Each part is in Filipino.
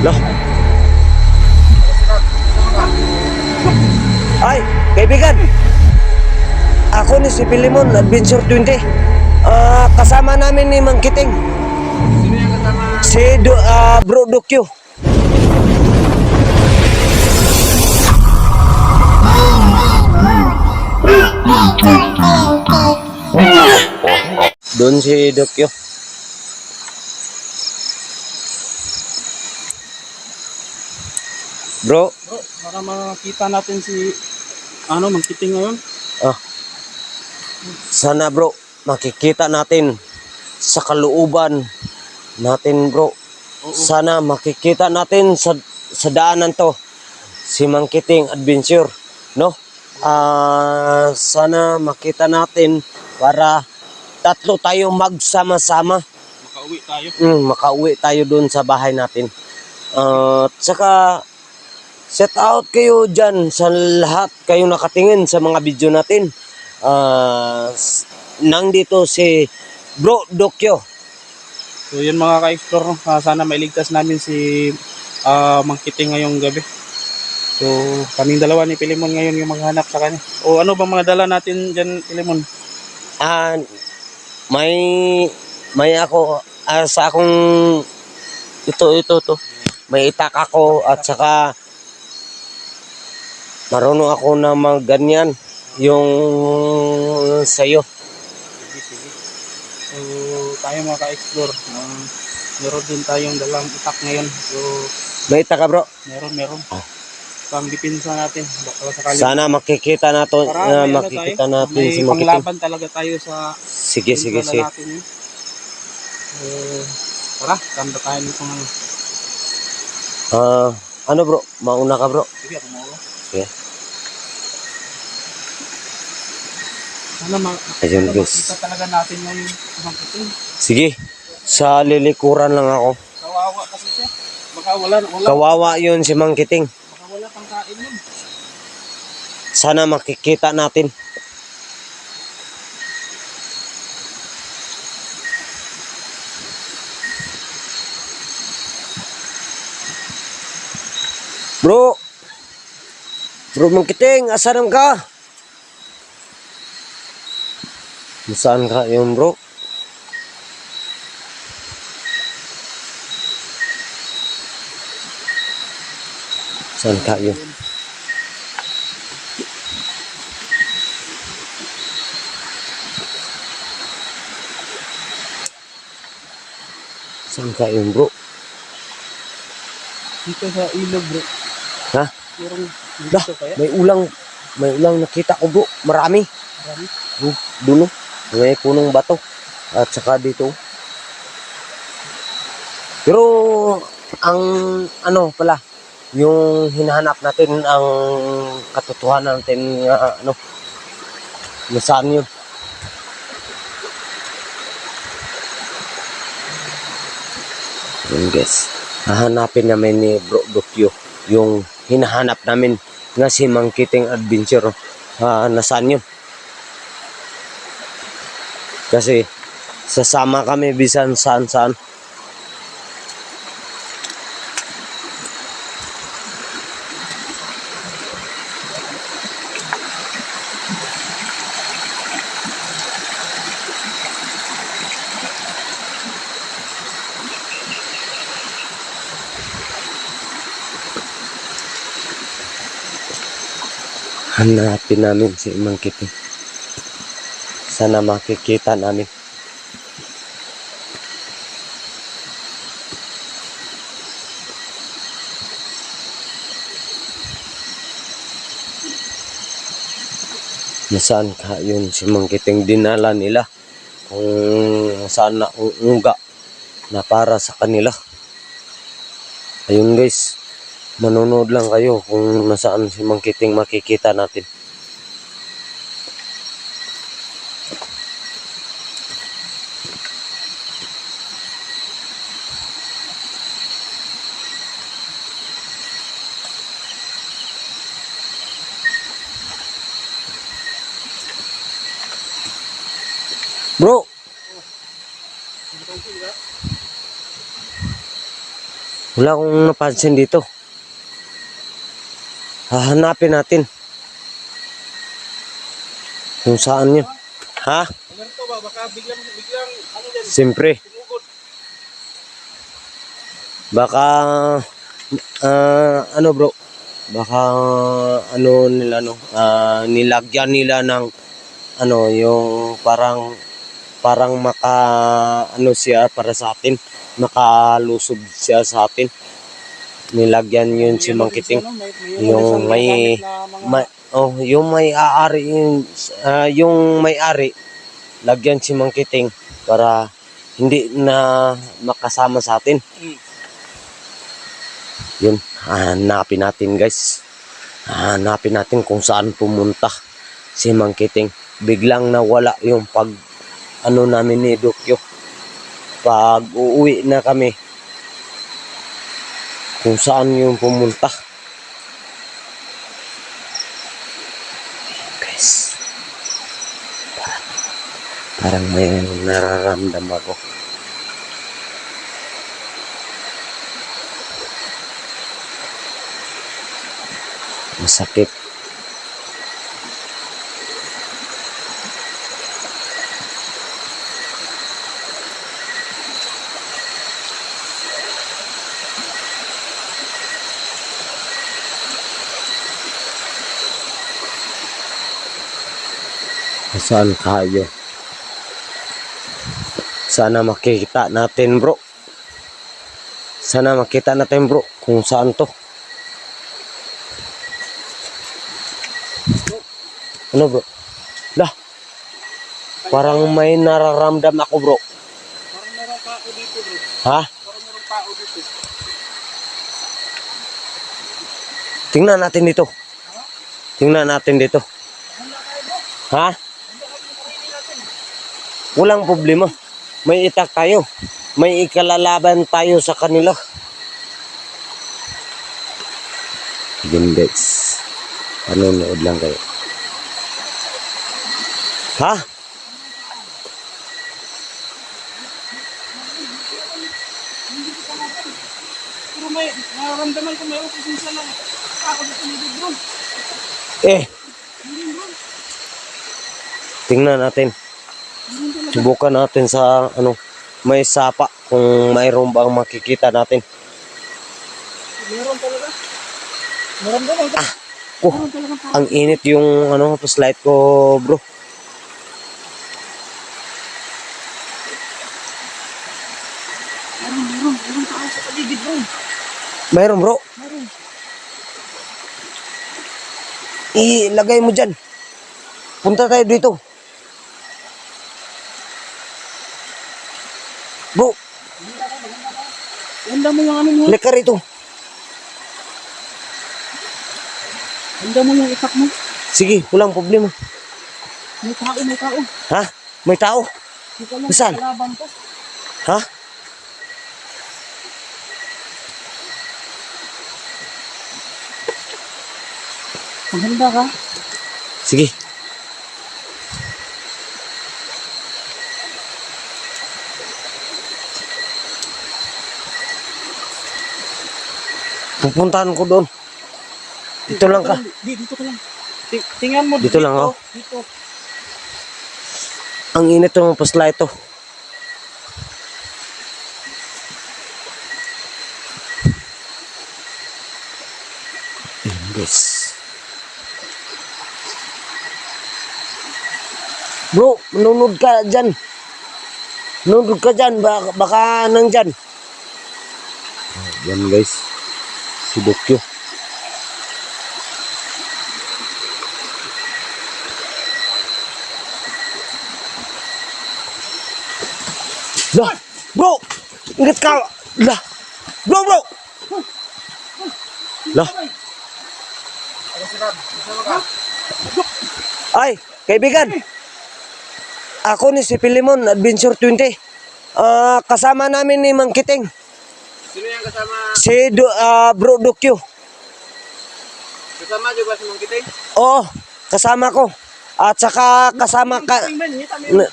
Lo. Ay, kaibigan. Ako ni si Pilimon, Adventure 20. Ah, kasama namin ni Mang Kiting. Si Do, ah, Bro Dokyo. Doon si Dokyo. Bro, Bro, para makita natin si ano, mangkiting ngayon. ah. Sana bro, makikita natin sa kalooban natin bro. Sana makikita natin sa, sa daanan to si Mangkiting Adventure, no? Ah, sana makita natin para tatlo tayo magsama-sama. Makauwi tayo. Mm, makauwi tayo doon sa bahay natin. Ah, At saka set out kayo dyan sa lahat kayo nakatingin sa mga video natin. Ah, s- nandito si Bro Dokyo. So yun mga ka-explore, ah, sana mailigtas namin si ah, mangkiting ngayong gabi. So kaming dalawa ni Pilimon ngayon yung maghanap sa kanya. O ano bang mga dala natin dyan, Pilimon? Ah, may may ako ah, sa akong ito ito to. May itak ako at saka marunong ako na mag ganyan yung sayo. Sige, sige. So tayo mga ka-explore, ah, meron din tayong dalang itak ngayon. So May itak ka bro. meron, meron. Oh. Pang dipinsa natin. Baka sakali. Sana makikita nato Para na ano makikita tayo, natin may si Makiting. panglaban talaga tayo sa Sige sige Yung sige. natin. Eh, tara, tanda tayo nito ng... Ah, ano bro? Mauna ka bro. Sige, ako mo. Sige. Sana guys. talaga natin yung isang puting. Sige. Sa lilikuran lang ako. Kawawa kasi siya. Baka wala, wala, Kawawa yun si Mangkiting. baka wala pang kain yun. Sana makikita natin. Bro! Bro Mangkiting, asan ka? Saan ka yun bro? Saan ka yun? Saan ka yun bro? Dito sa ilog, bro. Ha? Yung Dah, dito kaya? may ulang, may ulang nakita ko bro. Marami. Marami. Oh, dulo. May punong bato. At saka dito. Pero ang ano pala, yung hinahanap natin ang katotohanan natin nga ano, nasaan yun? Yun guys, hahanapin namin ni Bro Dokyo yung hinahanap namin nga si Mangkiting Adventure. Ah, nasaan yun? Kasi sasama kami bisan saan saan. Hanapin namin si Mang Kiting. Sana makikita namin. Nasaan ka yun si Mang Kiting dinala nila kung saan na unga na para sa kanila. Ayun guys, manonood lang kayo kung nasaan si Mang Kiting makikita natin. Wala akong napansin dito. Hahanapin natin. Kung saan yun. Ha? Ganito ba? Baka biglang, biglang, ano din, Siyempre. Baka, ah, ano bro, baka ano nila no, ah, nilagyan nila ng ano yung parang parang maka ano siya para sa atin, makalusob siya sa atin. Nilagyan yun si Mang Kiting. May, may, Yung may, may oh, yung may aari yung, ah, yung may-ari lagyan si Mang Kiting para hindi na makasama sa atin. Yun, hanapin natin guys. Hanapin natin kung saan pumunta si Mang Kiting. Biglang nawala yung pag ano namin ni Dokyo. Pag uuwi na kami, kung saan yung pumunta. Guys, parang, may nararamdam ako. Masakit. Saan kayo? Sana makikita natin bro. Sana makita natin bro kung saan to. Ano bro? Lah. Parang may nararamdam ako bro. Parang meron pa ako dito bro. Ha? Parang meron pa ako dito. Tingnan natin dito. Tingnan natin dito. Ha? Walang problema. May itak tayo. May ikalalaban tayo sa kanila. Yun guys. Panonood lang kayo. Ha? Pero may, nararamdaman ko may presensya ng ako ni bro. Eh. Tingnan natin. Subukan natin sa ano, may sapa kung mayroon bang makikita natin. Meron talaga. Oh, Meron talaga pa. ang init yung ano, light ko, bro. Meron, meron. Meron tao sa paligid bro. Mayroon, bro. Meron. Ilagay mo dyan. Punta tayo dito. Bro, Handa mo yung ano mo. halika rito. Handa mo yung itak mo. Sige, walang problema. May tao, may tao. Ha? May tao? Saan? Ha? Maghanda ka. Sige. Pupuntahan ko doon. Dito lang ka. Di, dito ka lang. Ti- Tingnan mo. Dito lang, oh. Dito. Ang init ng pasla ito. Guys. Bro, manunod ka dyan. Manunod ka dyan. Baka, baka nang dyan. Oh, yan guys. Si Dokyo. Lah, bro! Ingat ka! Lah! Bro, bro! Lah! Ay, kaibigan! Ako ni si Pilimon, Adventure 20. Ah, kasama namin ni Mang Kiting. Kasama? Si Do, ah, Bro Dokyo. Kasama juga si Mang Kiting? Oo, kasama ko. At saka kasama ka... Mo.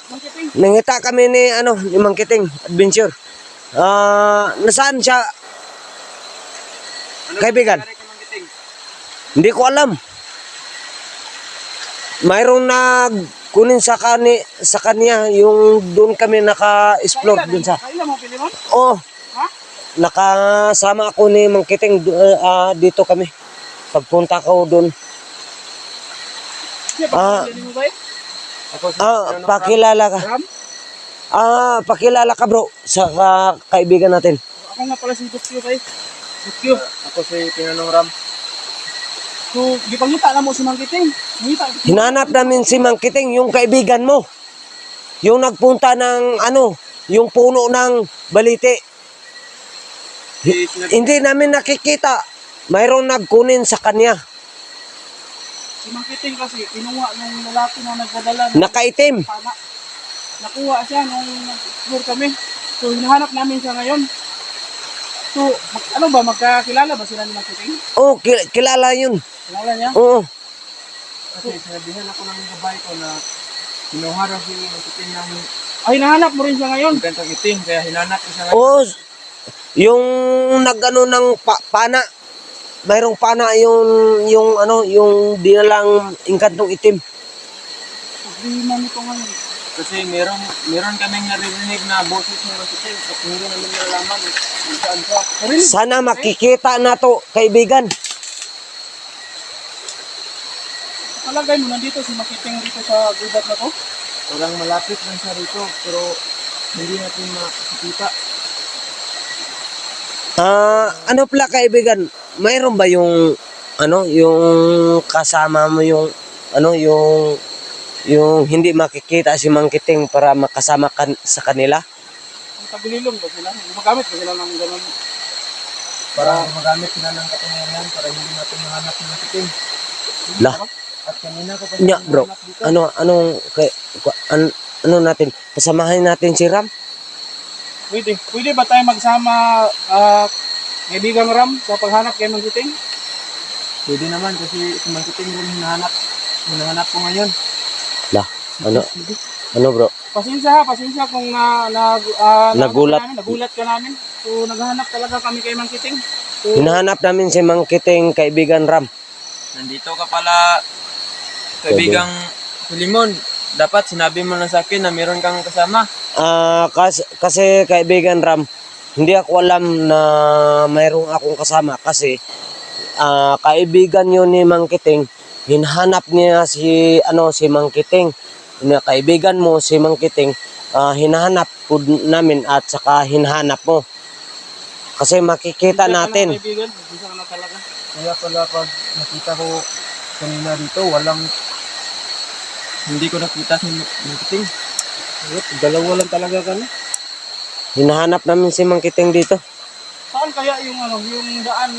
Nangita kami ni ano ni Mang Kiting Adventure. Ah, nasaan siya? kaibigan. Mang Kiting? Hindi ko alam. Mayroong nag kunin sa kani sa kanya yung doon kami naka-explore doon sa. Kailan mo, Pilimon? Oh, Ha? Nakasama ako ni Mang Kiting do- ah, dito kami. Pagpunta ko doon. Ah. eh? Ah, Piano pakilala ka. Ah, pakilala ka bro sa ka- kaibigan natin. Ako nga pala si Dukyo eh? Dukyo. Ako si Pinanong Ram. So, gipangita na mo si Mang Kiting. Hinanap namin si Mang Kiting, yung kaibigan mo. Yung nagpunta ng ano, yung puno ng balite. Hindi namin nakikita. Mayroong nagkunin sa kanya. Si Mang Kiting kasi, kinuha nung lalaki na nagpadala ng Nakaitim. pana. Nakuha siya nung nag-explore kami. So, hinahanap namin siya ngayon. So, mag- ano ba, magkakilala ba sila ni Mang Kiting? Oh, ki- kilala yun. Kilala niya? Oo. kasi sinabihan ako ng babae ko na kinuha raw si Makiting ng Ay, hinahanap mo rin siya ngayon. gantong itim. Kaya hinanap ko siya ngayon. Oo. Yung nagano ng pa- pana. Mayroong pana yung yung ano, yung dinalang ingkantong itim. Problema nito ngayon. Kasi meron, meron kaming naririnig na boses ng Makiting at hindi namin nalaman kung saan siya. Really? Sana makikita na to, kaibigan. Palagay mo, nandito si Makiting dito sa gubat na to. Parang malapit lang siya rito pero hindi natin makikita. Ah, ano pala kaibigan? Mayroon ba yung ano, yung kasama mo yung ano, yung yung hindi makikita si Mang Kiting para makasama kan sa kanila? Ang tagulilong ba sila? Gumagamit ba sila ng ganun? Para magamit sila ng kapangyarihan para hindi natin mahanap ng Makiting. Lah, At kanina ko pa nya bro. Ano anong kay an, ano natin? Pasamahin natin si Ram? Pwede. Pwede ba tayo magsama ah kaibigang Ram sa paghanap kay Mang Kiting? Pwede naman kasi si Makiting rin hinahanap. Hinahanap ko ngayon. Lah, ano ano bro? Pasensya ha, pasensya kung na, na ah, Nagulat. namin, nagulat ka namin. So naghahanap talaga kami kay Mang Kiting. So, Hinahanap namin si Mang Kiting kaibigan Ram. Nandito ka pala, kaibigang Filimon. Dapat sinabi mo na sa akin na meron kang kasama. Ah, kas, kasi kaibigan Ram, hindi ako alam na mayroong akong kasama kasi ah, kaibigan yun ni Mang Kiting. Hinahanap niya si ano si Mang Kiting. Na kaibigan mo si Mang Kiting, ah, hinahanap po namin at saka hinahanap mo. Kasi makikita natin. Kaibigan, pasensya ka na talaga. Kaya pala pag nakita ko kanina dito, walang hindi ko nakita si Makiting. Ayun, Dalawa lang talaga kami. Hinahanap namin si Mang Kiting dito. Saan kaya yung ano, yung daan,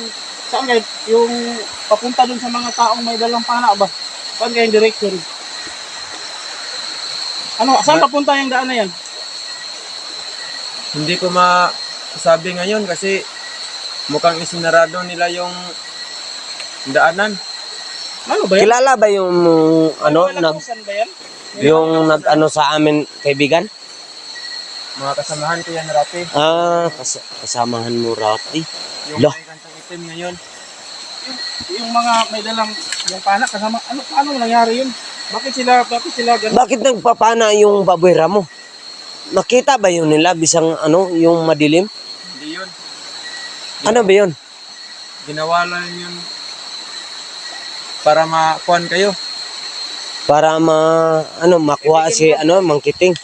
saan kaya yung papunta dun sa mga taong may dalang pana ba? Saan kaya yung direction? Ano, saan papunta yung daan na yan? Hindi ko masabi ngayon kasi mukhang isinarado nila yung daanan. Ano ba yan? Kilala ba yung ano nag ba yan? yung nag ano sa amin kaibigan? Mga kasamahan ko yan rati. Ah, kas- kasamahan mo Rati. Yung Lah. may kantang itim ngayon. Yung, yung mga may dalang yung pana kasama, ano, paano nangyari yun? Bakit sila, bakit sila ganun? Bakit nagpapana yung baboy mo? Nakita ba yun nila bisang ano, yung madilim? Hindi yun. Ano ba yun? Ginawa lang yun para makuhan kayo. Para ma ano makuha si ano mangkiting.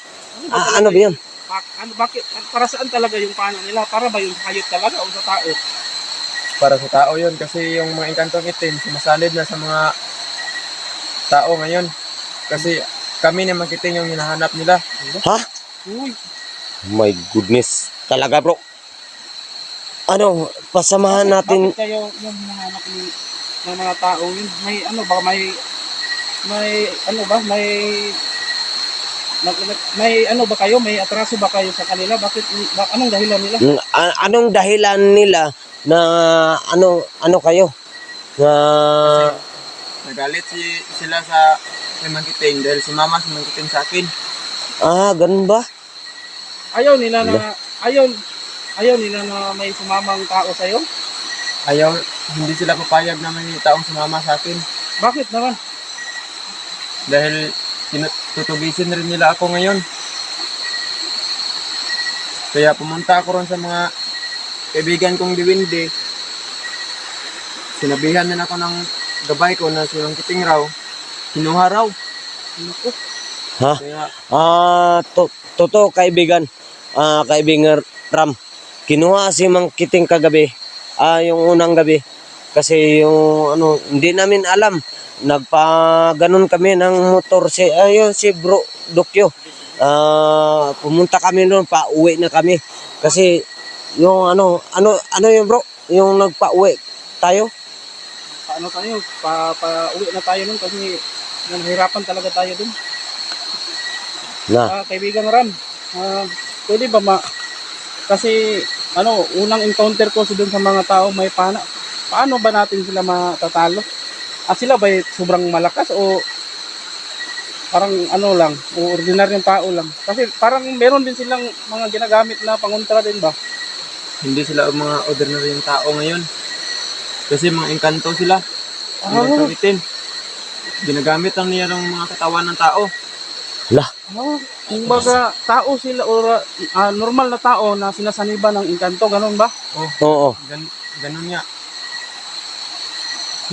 Ah, ano ba yun? Ano, bakit, para saan talaga yung pana nila? Para ba yung hayop talaga o sa tao? Para sa tao yun kasi yung mga inkantong itim sumasalid na sa mga tao ngayon. Kasi kami na makiting yung hinahanap nila. Ha? Uy, My goodness. Talaga bro. Ano, pasamahan natin. Bakit kayo yung hinahanap ni ng mga tao yun? May ano ba, may may ano ba, may nag- nag- may ano ba kayo, may atraso ba kayo sa kanila? Bakit, ba, anong dahilan nila? Anong dahilan nila na ano ano kayo? Na Nagalit si, sila sa kay Mangkiting dahil si mama si Mangkiting sa akin. ah, ganun ba? Ayaw nila na, ayaw, ayaw nila na may sumamang tao sa'yo? Ayaw, hindi sila papayag na may taong sumama sa akin. Bakit naman? Dahil tutugisin rin nila ako ngayon. Kaya pumunta ako ron sa mga kaibigan kong diwindi. Sinabihan din ako ng gabay ko na silang kiting raw. Kinuha raw. Naku. Ha? Kaya Ah, to, totoo kaibigan. Ah, kaibigan Ram. Kinuha si Mang Kiting kagabi. Ah, yung unang gabi. Kasi yung ano, hindi namin alam. Nagpa ganun kami ng motor si ayun si Bro Dokyo. Ah, pumunta kami noon, pa-uwi na kami. Kasi yung ano, ano ano yung bro, yung nagpa-uwi tayo. Paano tayo? Pa, pa uwi na tayo nun kasi nahirapan talaga tayo dun. Na. Ah, kaibigan Ram, ah, pwede ba ma... Kasi, ano, unang encounter ko sa dun sa mga tao may pana. Paano ba natin sila matatalo? At sila ba sobrang malakas o parang ano lang, o ordinaryong tao lang? Kasi parang meron din silang mga ginagamit na pangontra din ba? hindi sila mga ordinaryong tao ngayon. Kasi mga engkanto sila. Ah. Ginagamit lang niya ng mga katawan ng tao. Lah, ah, kumbaga tao sila o ah, normal na tao na sinasaniba ng engkanto, ganun ba? oo. Gan ganun nga.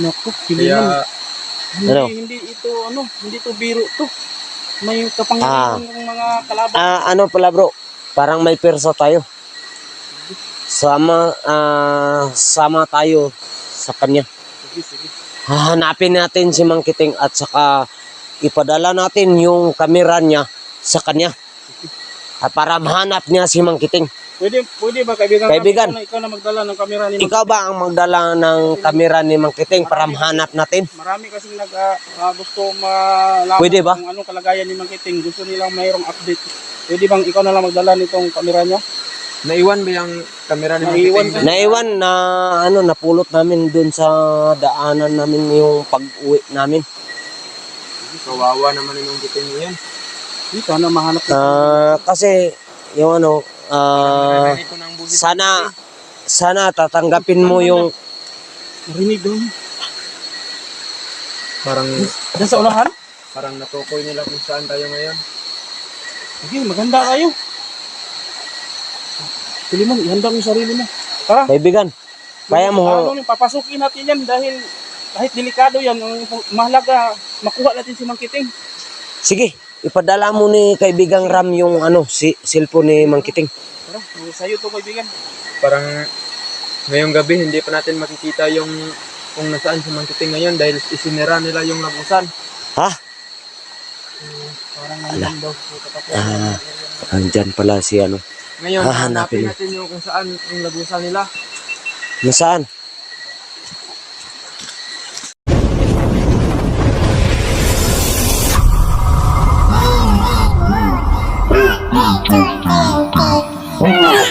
Naku, pilihan. Kaya Hindi, Ano? hindi ito, ano, hindi ito biro to. May kapangyarihan ng mga kalaban. Ah, ano pala bro? Parang may perso tayo. Sama ah, sama tayo sa kanya. Sige, sige. Hahanapin natin si Mang Kiting at saka ipadala natin yung kamera niya sa kanya. At para mahanap niya si Mang Kiting. Pwede, pwede ba kaibigan? Kaibigan. Ikaw na, ikaw na magdala ng kamera ni Ikaw ba ang magdala ng kamera ni Mang Kiting para mahanap natin? Marami kasing nag, ah, ah, gusto malaman Pwede ba? kung anong kalagayan ni Mang Kiting. Gusto nilang mayroong update. Pwede bang ikaw na lang magdala nitong kamera niya? naiwan ba yung kamera ni Naiwan Mang Kiting? Naiwan na ano napulot namin dun sa daanan namin yung pag-uwi namin. Kawawa naman yung Mang Kiting ngayon. Hindi, sana mahanap na. Ah, kasi yung ano ah, Narinig ko ng sana sana tatanggapin mo yung Marinig doon. Parang, Diyan sa unahan? parang natukoy nila kung saan tayo ngayon. Sige, maganda kayo. Pili mo, ihanda mo yung sarili mo. Tara. kaibigan. Kaya mo Ano, yung papasukin natin yan dahil kahit delikado yan, ang mahalaga makuha natin si Mang Kiting. Sige, ipadala mo ni kaibigang Ram yung ano si cellphone ni Mang Kiting. Tara, sa'yo to kaibigan. Parang, ngayong gabi, hindi pa natin makikita yung kung nasaan si Mang Kiting ngayon dahil isinira nila yung labusan. Ha? Parang nandun daw. Ah, andyan pala si ano. Ngayon, Hahanapin natin yung kung saan yung labusan nila. Nasaan? Oh,